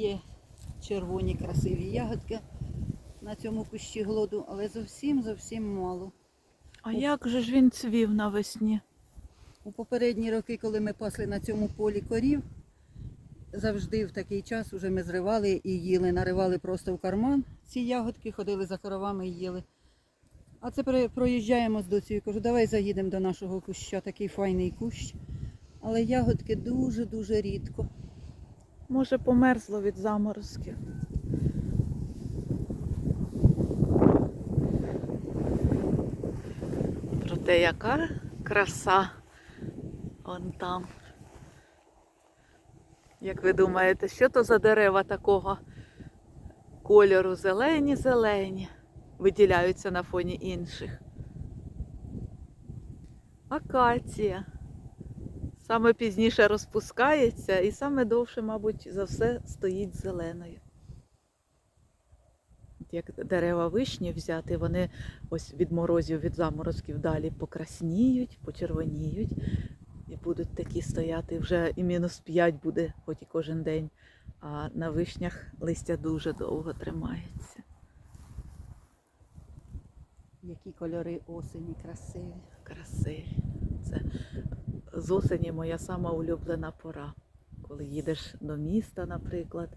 Є червоні красиві ягодки на цьому кущі глоду, але зовсім зовсім мало. А як же ж він цвів навесні? У попередні роки, коли ми пасли на цьому полі корів, завжди в такий час уже ми зривали і їли, наривали просто в карман ці ягодки, ходили за коровами і їли. А це проїжджаємо з доцією, кажу, давай заїдемо до нашого куща, такий файний кущ. Але ягодки дуже-дуже рідко. Може, померзло від заморозків. Проте яка краса он там. Як ви думаєте, що то за дерева такого кольору зелені-зелені виділяються на фоні інших? Акація. Саме пізніше розпускається і саме довше, мабуть, за все стоїть зеленою. Як дерева вишні взяти, вони ось від морозів, від заморозків далі покрасніють, почервоніють і будуть такі стояти. Вже і мінус 5 буде, хоч і кожен день. А на вишнях листя дуже довго тримається. Які кольори осені красиві. Красиві. Це з осені моя сама улюблена пора. Коли їдеш до міста, наприклад,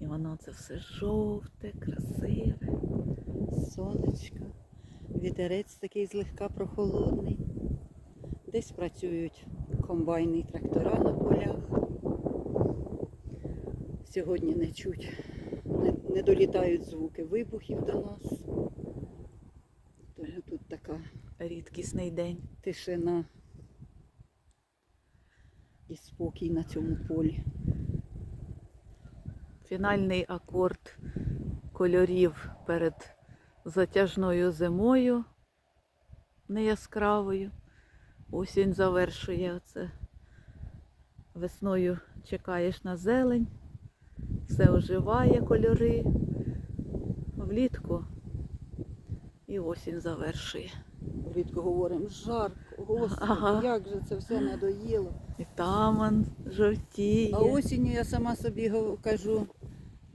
і воно це все жовте, красиве. Сонечко, вітерець такий злегка прохолодний. Десь працюють комбайни і трактора на полях. Сьогодні не чуть, не, не долітають звуки вибухів до нас. Тут така Рідкісний день. тишина спокій на цьому полі. Фінальний акорд кольорів перед затяжною зимою неяскравою. Осінь завершує оце. Весною чекаєш на зелень, все оживає кольори. Влітку і осінь завершує. Влітку говоримо, жарко, господи, Ага. як же це все надоїло. І там он жовтіє. А осінню я сама собі кажу,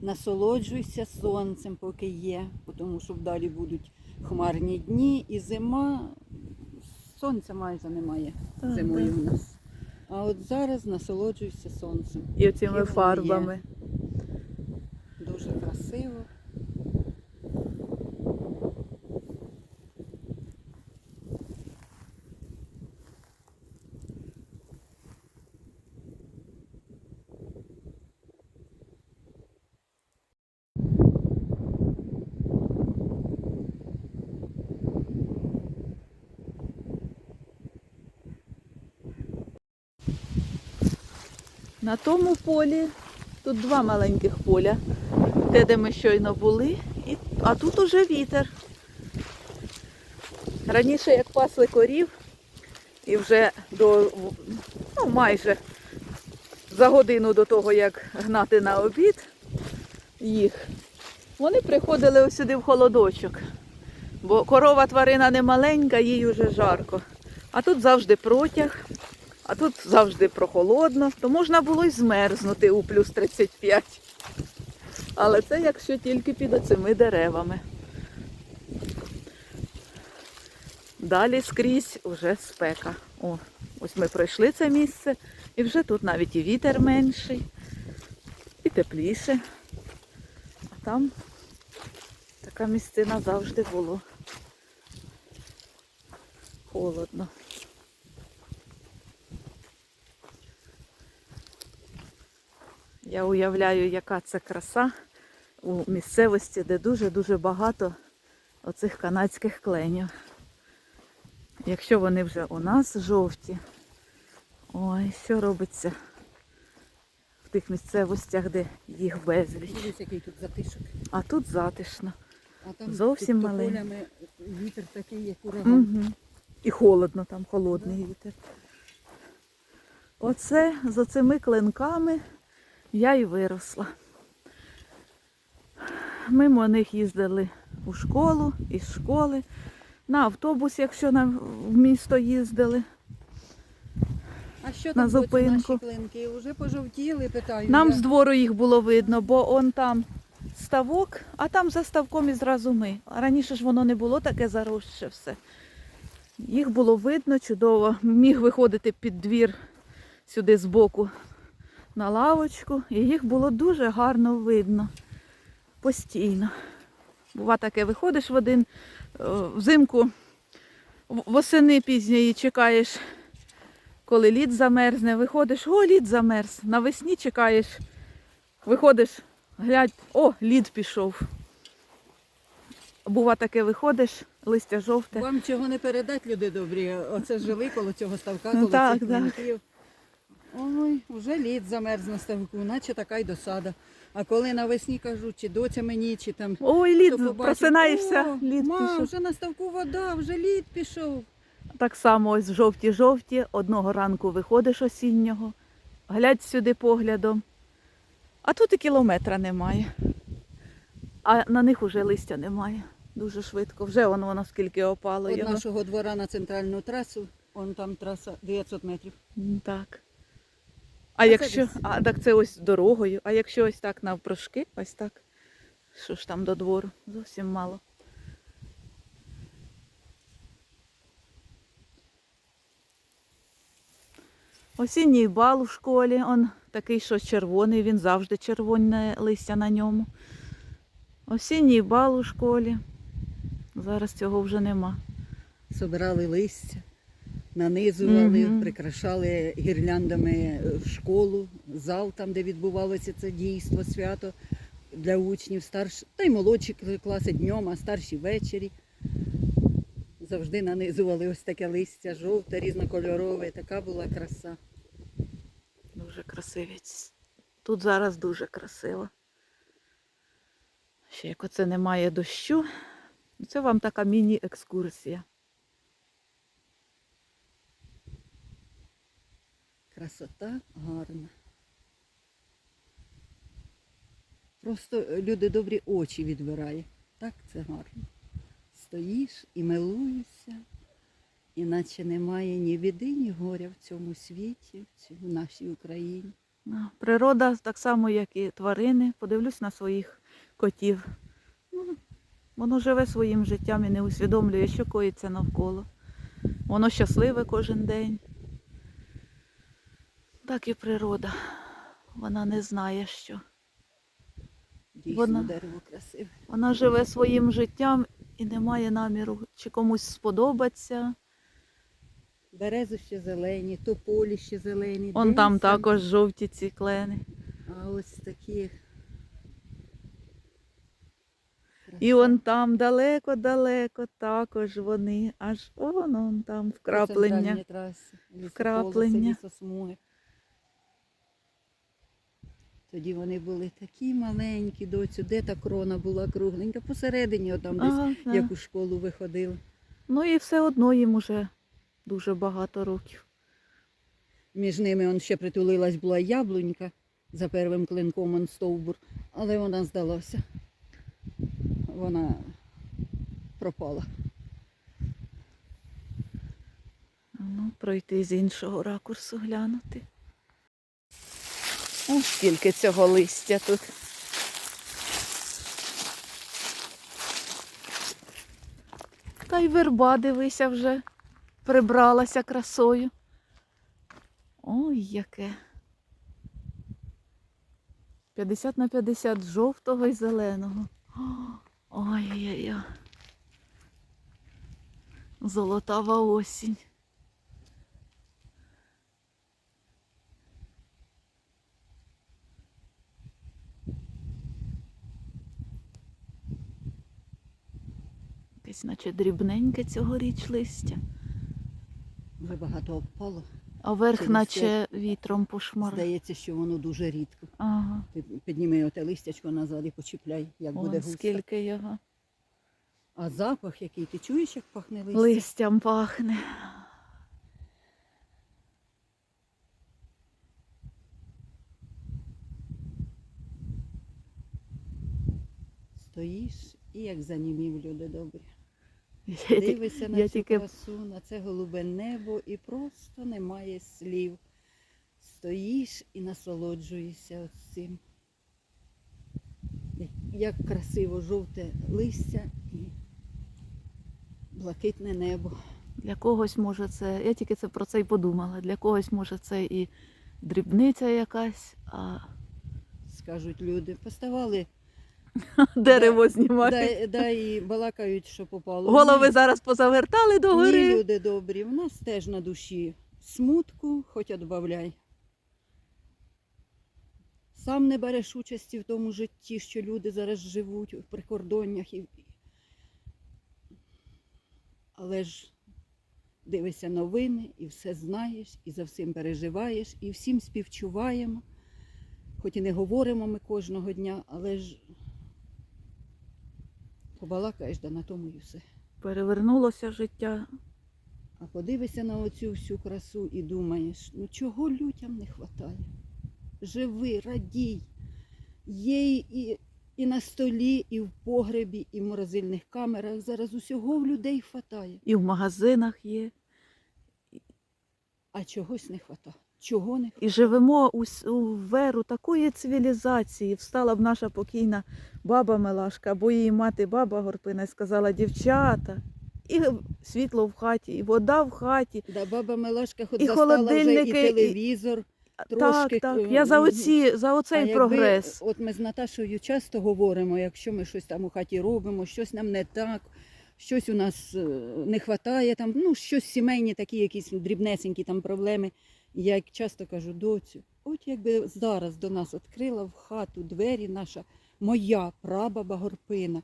насолоджуйся сонцем, поки є, тому що далі будуть хмарні дні і зима. Сонця майже немає Так, зимою так. у нас. А от зараз насолоджуйся сонцем. І воно фарбами. Дуже красиво. На тому полі, тут два маленьких поля, те, де ми щойно були, і, а тут уже вітер. Раніше як пасли корів, і вже до ну, майже за годину до того, як гнати на обід їх, вони приходили ось сюди в холодочок. Бо корова тварина не маленька, їй уже жарко. А тут завжди протяг. А тут завжди прохолодно, то можна було й змерзнути у плюс 35. Але це якщо тільки під оцими деревами. Далі скрізь уже спека. О, ось ми пройшли це місце, і вже тут навіть і вітер менший, і тепліше. А там така місцина завжди було. Холодно. Я уявляю, яка це краса у місцевості, де дуже-дуже багато оцих канадських кленів. Якщо вони вже у нас жовті, ой, що робиться в тих місцевостях, де їх безліч. Дивись, який тут затишок. А тут затишно. А там Зовсім маленький. вітер такий, як ураган. Угу. І холодно там, холодний вітер. Оце за цими клинками я і виросла. Мимо них їздили у школу, із школи, на автобус, якщо на, в місто їздили. А що там доцю, зупинку. наші клинки? Уже пожовтіли, питаю. Нам я. з двору їх було видно, бо он там ставок, а там за ставком і зразу ми. Раніше ж воно не було таке заросше все. Їх було видно чудово. Міг виходити під двір сюди збоку на лавочку, і їх було дуже гарно видно. Постійно. Бува таке, виходиш в один е, взимку, восени пізньої чекаєш коли лід замерзне, виходиш, о, лід замерз. Навесні чекаєш, виходиш, глядь, о, лід пішов. Бува таке, виходиш, листя жовте. Вам чого не передать, люди добрі. Оце жили коло цього ставка, Ну, коло так, цих так. Ой, вже лід замерз на ставку, наче така й досада. А коли навесні кажу, чи доця мені, чи там Ой, лід, побачив, просинаєшся, «О, лід ма, пішов. вже на ставку вода, вже лід пішов. Так само ось жовті-жовті, одного ранку виходиш осіннього, глядь сюди поглядом. А тут і кілометра немає. А на них уже листя немає. Дуже швидко. Вже воно, воно скільки опало його. нашого двора на центральну трасу, он там траса 900 метрів. Так. А, якщо, а так це ось дорогою, а якщо ось так навпрошки, ось так. Що ж там до двору? Зовсім мало. Осінній бал у школі, он такий, що червоний, він завжди червоне листя на ньому. Осінній бал у школі. Зараз цього вже нема. Собирали листя, нанизували, Мгм. прикрашали гірляндами е, школу, зал там, де відбувалося це дійство, свято для учнів, старш... та й молодші класи днем, а старші ввечері. Завжди нанизували ось таке листя, жовте, різнокольорове, така була краса. Дуже красиві. Тут зараз дуже красиво. Ще як оце немає дощу, це вам така міні-екскурсія. Красота гарна. Просто е, люди добрі очі відбирає. Так це гарно. Стоїш і милуєшся, іначе немає ні біди, ні горя в цьому світі, в нашій Україні. Природа так само, як і тварини. Подивлюсь на своїх котів. Ну, Воно живе своїм життям і не усвідомлює, що коїться навколо. Воно щасливе кожен день. Так і природа. Вона не знає, що. Дійсно, Вона- дерево красиве. Вона живе своїм життям і не має наміру чи комусь сподобаться. Берези ще зелені, тополі ще зелені. Он там десь також жовті ці клени. А ось такі. І он там далеко-далеко також вони. Аж вон он там вкраплення. Вкраплення. Тоді вони були такі маленькі, доцю, де та крона була кругленька, посередині, отам десь, Ага, да. як у школу виходили. Ну і все одно їм уже дуже багато років. Між ними он ще притулилась була яблунька за первим клинком он стовбур, але вона здалася. Вона пропала. Ну, пройти з іншого ракурсу глянути. О, скільки цього листя тут. Та й верба, дивися, вже прибралася красою. Ой, яке. 50 на 50 жовтого і зеленого. Ой-ой-ой. Золотава осінь. Якесь наче дрібненьке цьогоріч листя, Вже багато обпало. а верх наче вітром пошмар. Здається, що воно дуже рідко. Ага. Ти підніми оте листячко назад і почіпляй, як буде густо. скільки його. А запах, який ти чуєш, як пахне листя? Листям пахне. Стоїш і як занімів люди добрі. Дивишся на я цю тільки- красу, на це голубе небо і просто немає слів. стоїш і насолоджуєшся цим. Як- Як красиво жовте листя і блакитне небо. Для когось може це, я тільки це про це й подумала. Для когось може це і дрібниця якась, а Скажуть люди, поставали, дерево знімати. да, да, і балакають, що попало. Голови Ні, зараз позавертали до ні, гори. люди добрі, в нас теж на душі смутку, хоч отбавляй. Сам не береш участі в тому житті, що люди зараз живуть в прикордоннях. І... Але ж дивишся новини і все знаєш, і за всім переживаєш, і всім співчуваємо. Хоч і не говоримо ми кожного дня, але ж побалакаєш, да на тому і все. Перевернулося життя. А подивишся на оцю всю красу і думаєш, ну чого людям не вистачає? Живи, радій. Є і, і, і на столі, і в погребі, і в морозильних камерах. Зараз усього в людей вистачає. І в магазинах є. А чогось не вистачає. Чого не І живемо у, у веру такої цивілізації. Встала б наша покійна баба Мелашка, або її мати баба Горпина і сказала, дівчата, і світло в хаті, і вода в хаті. Да, баба Милашка хоч І застала вже і холодильники, і- телевізор. так, Трошки, так. е, Я за оці, за А оцей якби- прогрес. От ми з Наташою часто говоримо, якщо ми щось там у хаті робимо, щось нам не так, щось у нас е, не вистачає, там, ну, щось сімейні, такі якісь дрібнесенькі там проблеми. Я як часто кажу, доцю, от якби зараз до нас відкрила в хату двері наша моя прабаба Горпина,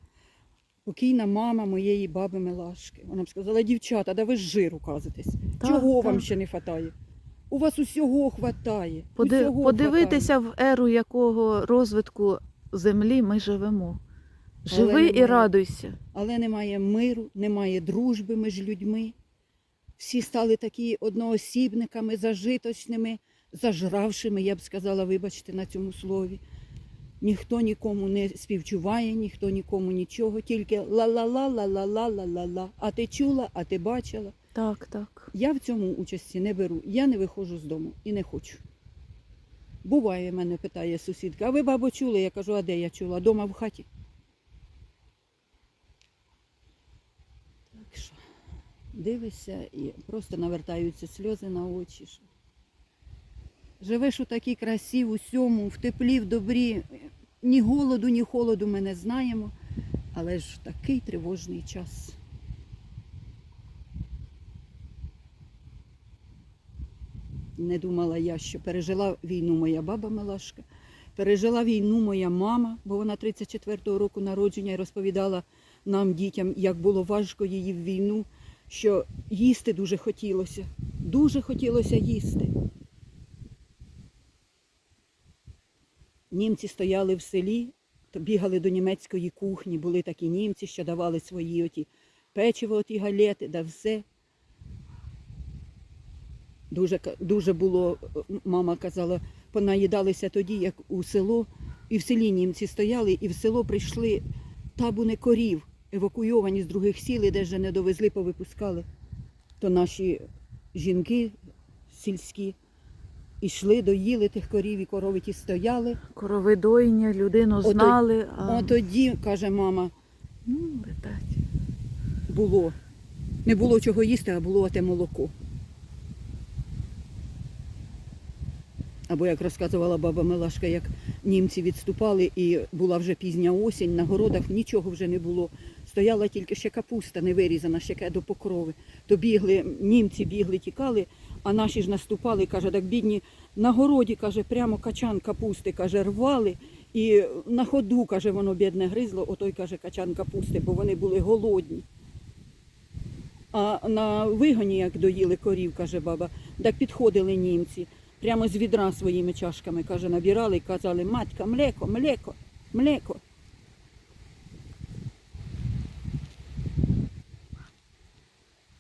покійна мама моєї баби Милашки. Вона б сказала, дівчата, да ви ж жиру казитесь. Так, Чого вам ще не вистачає? У вас усього хватає. Поди- усього подивитися в еру якого розвитку землі ми живемо. Живи і немає. радуйся. але немає миру, немає дружби між людьми всі стали такі одноосібниками, зажиточними, зажравшими, я б сказала, вибачте, на цьому слові. Ніхто нікому не співчуває, ніхто нікому нічого, тільки ла-ла-ла-ла-ла-ла-ла-ла. А ти чула, а ти бачила. Так, так. Я в цьому участі не беру. Я не виходжу з дому і не хочу. Буває, мене питає сусідка, а ви, бабо, чули? Я кажу, а де я чула? Дома в хаті. Дивишся і просто навертаються сльози на очі. Живеш у такій красі, в усьому, в теплі, в добрі. Ні голоду, ні холоду ми не знаємо, але ж такий тривожний час. Не думала я, що пережила війну моя баба Милашка, пережила війну моя мама, бо вона 34-го року народження і розповідала нам, дітям, як було важко її в війну, що їсти дуже хотілося. Дуже хотілося їсти. Німці стояли в селі, то бігали до німецької кухні, були такі німці, що давали свої оті печиво, оті галети, да все. Дуже, дуже було, мама казала, понаїдалися тоді, як у село, і в селі німці стояли, і в село прийшли табуни корів, евакуйовані з других сіл, і де вже не довезли, повипускали. То наші жінки сільські йшли, доїли тих корів, і корови ті стояли. Корови дойня, людину знали, а От тоді, каже мама, ну, видать. було. Не було чого їсти, а було те молоко. Або як розказувала баба Милашка, як німці відступали і була вже пізня осінь, на городах нічого вже не було. Стояла тільки ще капуста не вирізана, ще до покрови. То бігли, німці бігли, тікали, а наші ж наступали, каже, так бідні, на городі, каже, прямо качан капусти, каже, рвали. І на ходу, каже, воно бідне гризло, отой каже качан капусти, бо вони були голодні. А на вигоні, як доїли корів, каже баба, так підходили німці, прямо з відра своїми чашками, каже, набирали і казали, матька, млеко, млеко, млеко.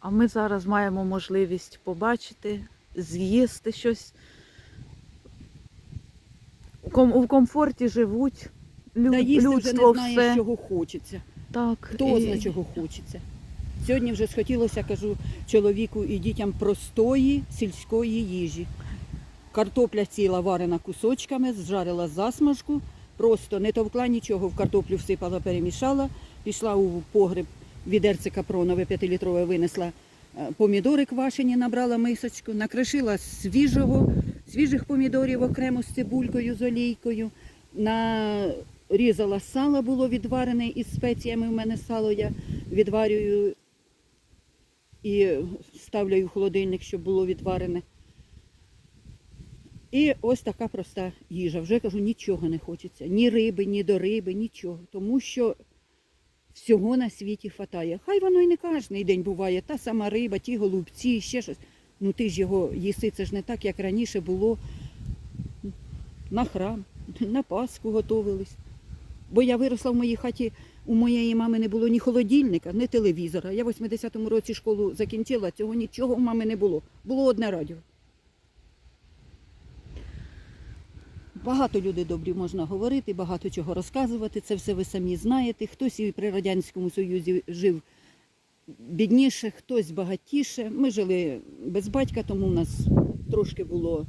А ми зараз маємо можливість побачити, з'їсти щось. У ком- У комфорті живуть. Лю- Та їсти вже не знаєш, все. чого хочеться. Так, Хто і- знає, чого хочеться. Сьогодні вже схотілося, кажу, чоловіку і дітям простої сільської їжі. Картопля ціла варена кусочками, зжарила засмажку, просто не товкла нічого, в картоплю всипала, перемішала, пішла у погреб, відерце капронове 5-літрове винесла е, помідори квашені, набрала мисочку, накришила свіжого, свіжих помідорів окремо з цибулькою, з олійкою, нарізала сало було відварене із спеціями. У мене сало я відварюю і ставлю в холодильник, щоб було відварене. І ось така проста їжа. Вже кажу, нічого не хочеться. Ні риби, ні до риби, нічого. Тому що всього на світі хватає. Хай воно і не кожен день буває. Та сама риба, ті голубці, ще щось. Ну ти ж його їси, це ж не так, як раніше було на храм, на Пасху готувались. Бо я виросла в моїй хаті, у моєї мами не було ні холодильника, ні телевізора. Я в 80-му році школу закінчила, цього нічого у мами не було. Було одне радіо. Багато людей добрі можна говорити, багато чого розказувати. Це все ви самі знаєте. Хтось і при Радянському Союзі жив бідніше, хтось багатіше. Ми жили без батька, тому в нас трошки було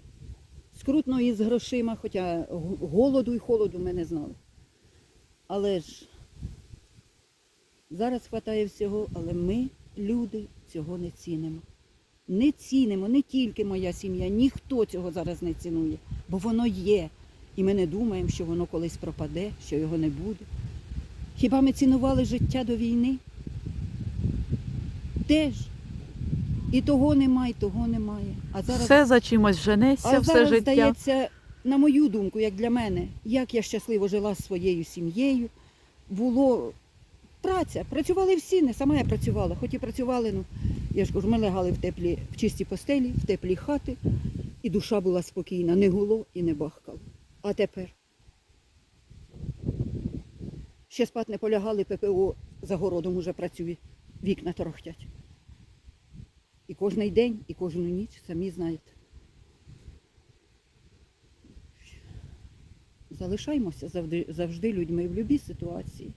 скрутно із грошима, хоча голоду і холоду ми не знали. Але ж зараз вистачає всього, але ми, люди, цього не цінимо. Не цінимо, не тільки моя сім'я, ніхто цього зараз не цінує, бо воно є. І ми не думаємо, що воно колись пропаде, що його не буде. Хіба ми цінували життя до війни? Теж. І того немає, і того немає. А зараз Все за чимось женеться, а все зараз життя. здається, на мою думку, як для мене, як я щасливо жила з своєю сім'єю, було праця. Працювали всі, не сама я працювала, хоч і працювали, ну я ж кажу, ми лягали в теплі, в чисті постелі, в теплі хати, і душа була спокійна, не гуло і не бахкало. А тепер ще спати не полягали, ППО за городом уже працює, вікна торохтять. І кожний день, і кожну ніч, самі знаєте. Залишаємося завжди, людьми в будь-якій ситуації.